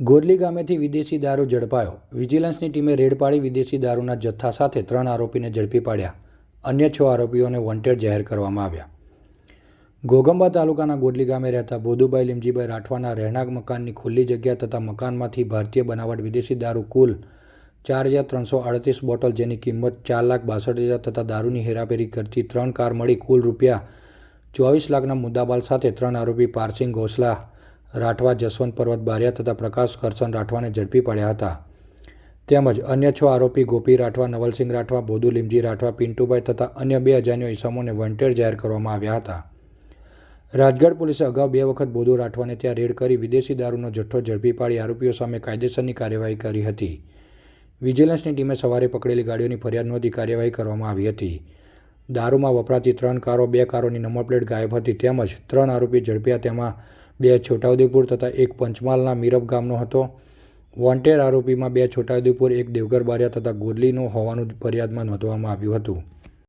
ગોરલી ગામેથી વિદેશી દારૂ ઝડપાયો. વિજિલન્સની ટીમે રેડ પાડી વિદેશી દારૂના જથ્થા સાથે ત્રણ આરોપીને ઝડપી પાડ્યા. અન્ય છ આરોપીઓને વોન્ટેડ જાહેર કરવામાં આવ્યા. ગોગંબા તાલુકાના ગોરલી ગામે રહેતા બોધુભાઈ લીમજીભાઈ રાઠવાના રહેણાંક મકાનની ખુલ્લી જગ્યા તથા મકાનમાંથી ભારતીય બનાવટ વિદેશી દારૂ કુલ ચાર હજાર ત્રણસો અડતીસ બોટલ જેની કિંમત ચાર લાખ બાસઠ હજાર તથા દારૂની હેરાફેરી કરતી ત્રણ કાર મળી કુલ રૂપિયા ચોવીસ લાખના મુદ્દાબાલ સાથે ત્રણ આરોપી પારસિંગ ઘોસલા રાઠવા જસવંત પર્વત બારિયા તથા પ્રકાશ કરસન રાઠવાને ઝડપી પાડ્યા હતા. તેમજ અન્ય છ આરોપી ગોપી રાઠવા, નવલસિંહ રાઠવા બોધુ લીમજી રાઠવા, પિન્ટુભાઈ તથા અન્ય બે અજાન્યો ઇસમોને વોન્ટેડ જાહેર કરવામાં આવ્યા હતા. રાજગઢ પોલીસે અગાઉ બે વખત બોધુ રાઠવાને ત્યાં રેડ કરી વિદેશી દારૂનો જથ્થો ઝડપી પાડી આરોપીઓ સામે કાયદેસરની કાર્યવાહી કરી હતી. વિજિલન્સની ટીમે સવારે પકડેલી ગાડીઓની ફરિયાદ નોંધી કાર્યવાહી કરવામાં આવી હતી. દારૂમાં વપરાતી ત્રણ કારો, બે કારોની નંબર પ્લેટ ગાયબ હતી તેમજ ત્રણ આરોપી ઝડપ્યા, તેમાં બે છોટાઉદેપુર તથા એક પંચમહાલના મીરબ ગામનો હતો. વોન્ટેડ આરોપીમાં બે છોટાઉદેપુર, એક દેવગર બારિયા તથા ગોરલીનો હોવાનું ફરિયાદમાં નોંધવામાં આવ્યું હતું.